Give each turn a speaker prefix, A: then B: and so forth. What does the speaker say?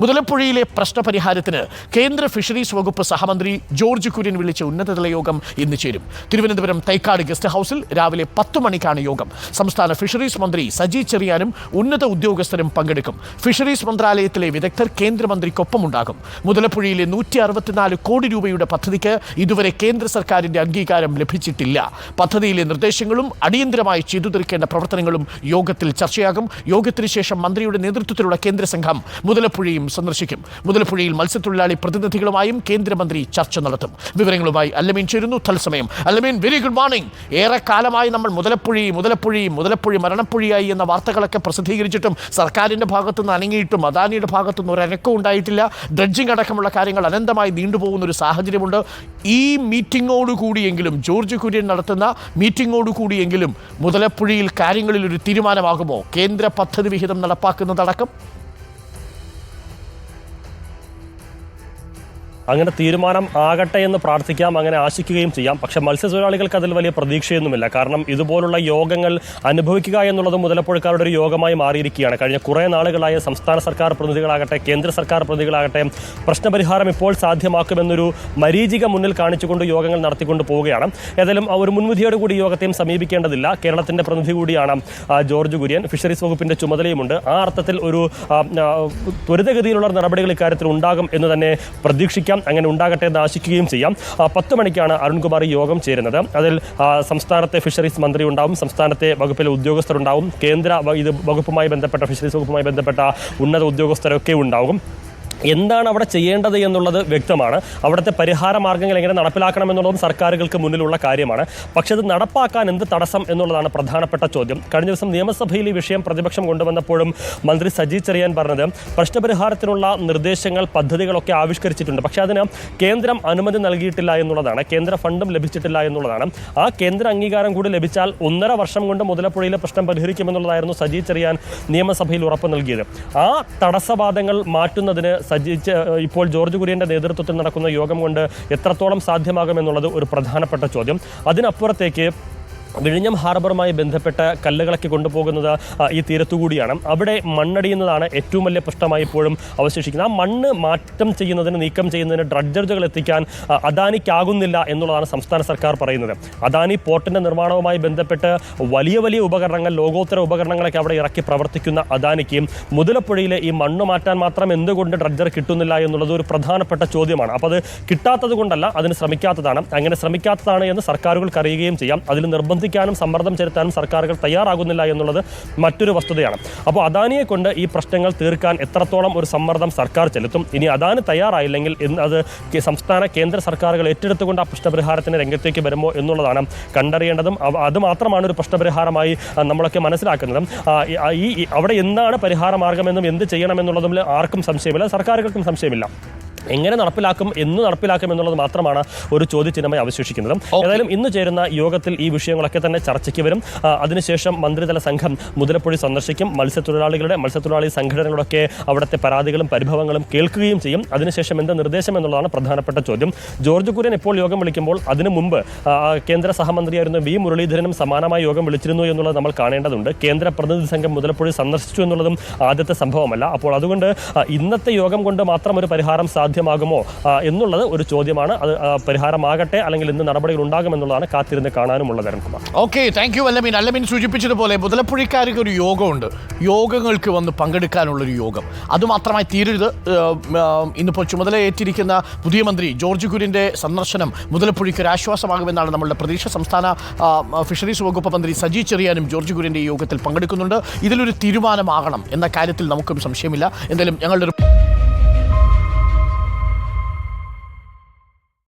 A: മുതലപ്പുഴയിലെ പ്രശ്നപരിഹാരത്തിന് കേന്ദ്ര ഫിഷറീസ് വകുപ്പ് സഹമന്ത്രി ജോർജ് കുര്യൻ വിളിച്ച ഉന്നതതല യോഗം ഇന്ന് ചേരും. തിരുവനന്തപുരം തൈക്കാട് ഗസ്റ്റ് ഹൗസിൽ രാവിലെ പത്ത് മണിക്കാണ് യോഗം. സംസ്ഥാന ഫിഷറീസ് മന്ത്രി സജി ചെറിയാനും ഉന്നത ഉദ്യോഗസ്ഥരും പങ്കെടുക്കും. ഫിഷറീസ് മന്ത്രാലയത്തിലെ വിദഗ്ധർ കേന്ദ്രമന്ത്രിക്കൊപ്പമുണ്ടാകും. മുതലപ്പുഴയിലെ നൂറ്റി അറുപത്തിനാല് കോടി രൂപയുടെ പദ്ധതിക്ക് ഇതുവരെ കേന്ദ്ര സർക്കാരിന്റെ അംഗീകാരം ലഭിച്ചിട്ടില്ല. പദ്ധതിയിലെ നിർദ്ദേശങ്ങളും അടിയന്തരമായി ചെയ്തു തീർക്കേണ്ട പ്രവർത്തനങ്ങളും യോഗത്തിൽ ചർച്ചയാകും. യോഗത്തിന് ശേഷം മന്ത്രിയുടെ നേതൃത്വത്തിലുള്ള കേന്ദ്ര സംഘം മുതലപ്പുഴയും സന്ദർശിക്കും. മുതലപ്പുഴയിൽ മത്സ്യത്തൊഴിലാളി പ്രതിനിധികളുമായും കേന്ദ്രമന്ത്രി ചർച്ച നടത്തും. വിവരങ്ങളുമായി അല്ലമീൻ ചേരുന്നു. തത്സമയം. അല്ലമീൻ വെരി ഗുഡ് മോർണിംഗ് ഏറെ കാലമായി നമ്മൾ മുതലപ്പുഴി മുതലപ്പുഴി മുതലപ്പുഴി മരണപ്പുഴിയായി എന്ന വാർത്തകളൊക്കെ പ്രസിദ്ധീകരിച്ചിട്ടും സർക്കാരിന്റെ ഭാഗത്തുനിന്ന് അനങ്ങിയിട്ടും അദാനിയുടെ ഭാഗത്തുനിന്ന് ഒരു അനക്കവും ഉണ്ടായിട്ടില്ല. ഡ്രഡ്ജിംഗ് അടക്കമുള്ള കാര്യങ്ങൾ അനന്തമായി നീണ്ടുപോകുന്ന ഒരു സാഹചര്യമുണ്ട്. ഈ മീറ്റിങ്ങോടുകൂടിയെങ്കിലും ജോർജ് കുര്യൻ നടത്തുന്ന മീറ്റിങ്ങോടുകൂടിയെങ്കിലും മുതലപ്പുഴയിൽ കാര്യങ്ങളിൽ ഒരു തീരുമാനമാകുമോ? കേന്ദ്ര പദ്ധതി വിഹിതം നടപ്പാക്കുന്നതടക്കം
B: അങ്ങനെ തീരുമാനം ആകട്ടെ എന്ന് പ്രാർത്ഥിക്കാം അങ്ങനെ ആശിക്കുകയും ചെയ്യാം. പക്ഷേ മത്സ്യത്തൊഴിലാളികൾക്ക് അതിൽ വലിയ പ്രതീക്ഷയൊന്നുമില്ല. കാരണം ഇതുപോലുള്ള യോഗങ്ങൾ അനുഭവിക്കുക എന്നുള്ളത് മുതലപ്പുഴക്കാരുടെ ഒരു യോഗമായി മാറിയിരിക്കുകയാണ്. കഴിഞ്ഞ കുറേ നാളുകളായ സംസ്ഥാന സർക്കാർ പ്രതിനിധികളാകട്ടെ കേന്ദ്ര സർക്കാർ പ്രതിനിധികളാകട്ടെ പ്രശ്നപരിഹാരം ഇപ്പോൾ സാധ്യമാക്കുമെന്നൊരു മരീചിക മുന്നിൽ കാണിച്ചുകൊണ്ട് യോഗങ്ങൾ നടത്തിക്കൊണ്ട് പോവുകയാണ്. ഏതായാലും ഒരു മുൻവിധിയോട് കൂടി യോഗത്തെയും സമീപിക്കേണ്ടതില്ല. കേരളത്തിന്റെ പ്രതിനിധി കൂടിയാണ് ജോർജ് കുര്യൻ. ഫിഷറീസ് വകുപ്പിന്റെ ചുമതലയുമുണ്ട്. ആ അർത്ഥത്തിൽ ഒരു ത്വരിതഗതിയിലുള്ള നടപടികൾ ഇക്കാര്യത്തിൽ ഉണ്ടാകും എന്ന് തന്നെ പ്രതീക്ഷിക്കാം. അങ്ങനെ ഉണ്ടാകട്ടെ എന്ന് ആശിക്കുകയും ചെയ്യാം. പത്ത് മണിക്കാണ് അരുൺകുമാർ യോഗം ചേരുന്നത്. അതിൽ സംസ്ഥാനത്തെ ഫിഷറീസ് മന്ത്രി ഉണ്ടാവും സംസ്ഥാനത്തെ വകുപ്പിലെ ഉദ്യോഗസ്ഥരുണ്ടാവും കേന്ദ്ര ഇത് വകുപ്പുമായി ബന്ധപ്പെട്ട ഫിഷറീസ് വകുപ്പുമായി ബന്ധപ്പെട്ട ഉന്നത ഉദ്യോഗസ്ഥരൊക്കെ ഉണ്ടാകും എന്താണ് അവിടെ ചെയ്യേണ്ടത് എന്നുള്ളത് വ്യക്തമാണ്. അവിടുത്തെ പരിഹാര മാർഗങ്ങൾ എങ്ങനെ നടപ്പിലാക്കണം എന്നുള്ളതും സർക്കാരുകൾക്ക് മുന്നിലുള്ള കാര്യമാണ്. പക്ഷേ അത് നടപ്പാക്കാൻ എന്ത് തടസ്സം എന്നുള്ളതാണ് പ്രധാനപ്പെട്ട ചോദ്യം. കഴിഞ്ഞ ദിവസം നിയമസഭയിൽ ഈ വിഷയം പ്രതിപക്ഷം കൊണ്ടുവന്നപ്പോഴും മന്ത്രി സജി ചെറിയാൻ പറഞ്ഞത് പ്രശ്നപരിഹാരത്തിനുള്ള നിർദ്ദേശങ്ങൾ പദ്ധതികളൊക്കെ ആവിഷ്കരിച്ചിട്ടുണ്ട്. പക്ഷേ അതിന് കേന്ദ്രം അനുമതി നൽകിയിട്ടില്ല എന്നുള്ളതാണ്. കേന്ദ്ര ഫണ്ടും ലഭിച്ചിട്ടില്ല എന്നുള്ളതാണ്. ആ കേന്ദ്ര അംഗീകാരം കൂടി ലഭിച്ചാൽ ഒന്നര വർഷം കൊണ്ട് മുതലപ്പുഴയിലെ പ്രശ്നം പരിഹരിക്കുമെന്നുള്ളതായിരുന്നു സജി ചെറിയാൻ നിയമസഭയിൽ ഉറപ്പ് നൽകിയത്. ആ തടസ്സവാദങ്ങൾ മാറ്റുന്നതിന് സജി ചെ- ഇപ്പോൾ ജോർജ് കുര്യന്റെ നേതൃത്വത്തിൽ നടക്കുന്ന യോഗം കൊണ്ട് എത്രത്തോളം സാധ്യമാകുമെന്നുള്ളത് ഒരു പ്രധാനപ്പെട്ട ചോദ്യം. അതിനപ്പുറത്തേക്ക് വിഴിഞ്ഞം ഹാർബറുമായി ബന്ധപ്പെട്ട കല്ലുകളൊക്കെ കൊണ്ടുപോകുന്നത് ഈ തീരത്തുകൂടിയാണ് അവിടെ മണ്ണടിയുന്നതാണ് ഏറ്റവും വലിയ പ്രശ്നമായി ഇപ്പോഴും അവശേഷിക്കുന്നത്. ആ മണ്ണ് മാറ്റം ചെയ്യുന്നതിന് നീക്കം ചെയ്യുന്നതിന് ഡ്രഡ്ജറുകൾ എത്തിക്കാൻ അദാനിക്കാകുന്നില്ല എന്നുള്ളതാണ് സംസ്ഥാന സർക്കാർ പറയുന്നത്. അദാനി പോർട്ടിന്റെ നിർമ്മാണവുമായി ബന്ധപ്പെട്ട് വലിയ വലിയ ഉപകരണങ്ങൾ ലോകോത്തര ഉപകരണങ്ങളൊക്കെ അവിടെ ഇറക്കി പ്രവർത്തിക്കുന്ന അദാനിക്ക് മുതലപ്പുഴയിലെ ഈ മണ്ണ് മാറ്റാൻ മാത്രം എന്തുകൊണ്ട് ഡ്രഡ്ജർ കിട്ടുന്നില്ല എന്നുള്ളത് ഒരു പ്രധാനപ്പെട്ട ചോദ്യമാണ്. അപ്പോൾ അത് കിട്ടാത്തത് കൊണ്ടല്ല അതിന് ശ്രമിക്കാത്തതാണ്. അങ്ങനെ ശ്രമിക്കാത്തതാണ് എന്ന് സർക്കാരുകൾക്ക് അറിയുകയും ചെയ്യാം. അതിൽ നിർബന്ധിക്കാനും സമ്മർദ്ദം ചെലുത്താനും സർക്കാരുകൾ തയ്യാറാകുന്നില്ല എന്നുള്ളത് മറ്റൊരു വസ്തുതയാണ്. അപ്പോൾ അദാനിയെ കൊണ്ട് ഈ പ്രശ്നങ്ങൾ തീർക്കാൻ എത്രത്തോളം ഒരു സമ്മർദ്ദം സർക്കാർ ചെലുത്തും? ഇനി അദാനി തയ്യാറായില്ലെങ്കിൽ അത് സംസ്ഥാന കേന്ദ്ര സർക്കാരുകൾ ഏറ്റെടുത്തുകൊണ്ട് ആ പ്രശ്നപരിഹാരത്തിന് രംഗത്തേക്ക് വരുമോ എന്നുള്ളതാണ് കണ്ടറിയേണ്ടതും. അതുമാത്രമാണ് അത് മാത്രമാണ് ഒരു പ്രശ്നപരിഹാരമായി നമ്മളൊക്കെ മനസ്സിലാക്കുന്നതും. ഈ- അവിടെ എന്താണ് പരിഹാര മാർഗമെന്നും എന്ത് ചെയ്യണമെന്നുള്ളതും ആർക്കും സംശയമില്ല സർക്കാരുകൾക്കും സംശയമില്ല. എങ്ങനെ നടപ്പിലാക്കും എന്ന് നടപ്പിലാക്കും എന്നുള്ളത് മാത്രമാണ് ഒരു ചോദ്യചിഹ്നമായി അവശേഷിക്കുന്നത്. ഏതായാലും ഇന്ന് ചേരുന്ന യോഗത്തിൽ ഈ വിഷയങ്ങളൊക്കെ തന്നെ ചർച്ചയ്ക്ക് വരും. അതിനുശേഷം മന്ത്രിതല സംഘം മുതലപ്പുഴി സന്ദർശിക്കും. മത്സ്യത്തൊഴിലാളികളുടെ മത്സ്യത്തൊഴിലാളി സംഘടനകളൊക്കെ അവിടുത്തെ പരാതികളും പരിഭവങ്ങളും കേൾക്കുകയും ചെയ്യും. അതിനുശേഷം എന്ത് നിർദ്ദേശം എന്നുള്ളതാണ് പ്രധാനപ്പെട്ട ചോദ്യം. ജോർജ് കുര്യൻ ഇപ്പോൾ യോഗം വിളിക്കുമ്പോൾ അതിനു മുമ്പ് കേന്ദ്ര സഹമന്ത്രിയായിരുന്ന വി മുരളീധരനും സമാനമായ യോഗം വിളിച്ചിരുന്നു എന്നുള്ളത് നമ്മൾ കാണേണ്ടതുണ്ട്. കേന്ദ്ര പ്രതിനിധി സംഘം മുതലപ്പുഴി സന്ദർശിച്ചു എന്നുള്ളതും ആദ്യത്തെ സംഭവമല്ല. അപ്പോൾ അതുകൊണ്ട് ഇന്നത്തെ യോഗം കൊണ്ട് മാത്രം ഒരു പരിഹാരം സാധ്യമാകുമോ? എന്നുള്ളത് ഒരു ചോദ്യമാണ്. അത് പരിഹാരമാകട്ടെ അല്ലെങ്കിൽ ഇന്ന് നടപടികൾ ഉണ്ടാകുമെന്നുള്ളതാണ് കാത്തിരുന്ന് കാണാനുമുള്ളത് അരുൺകുമാർ
A: ഓക്കെ താങ്ക് യു അല്ലമീൻ അല്ലമീൻ സൂചിപ്പിച്ചതുപോലെ മുതലപ്പുഴക്കാർക്ക് ഒരു യോഗമുണ്ട്. യോഗങ്ങൾക്ക് വന്ന് പങ്കെടുക്കാനുള്ളൊരു യോഗം. അതുമാത്രമായി തീരരുത്. ഇന്നിപ്പോൾ ചുമതല ഏറ്റിരിക്കുന്ന പുതിയ മന്ത്രി ജോർജ് കുര്യന്റെ സന്ദർശനം മുതലപ്പുഴയ്ക്ക് ഒരു ആശ്വാസമാകുമെന്നാണ് നമ്മളുടെ പ്രതീക്ഷ. സംസ്ഥാന ഫിഷറീസ് വകുപ്പ് മന്ത്രി സജി ചെറിയാനും ജോർജ് കുര്യന്റെ യോഗത്തിൽ പങ്കെടുക്കുന്നുണ്ട്. ഇതിലൊരു തീരുമാനമാകണം എന്ന കാര്യത്തിൽ നമുക്കും സംശയമില്ല. എന്തായാലും ഞങ്ങളുടെ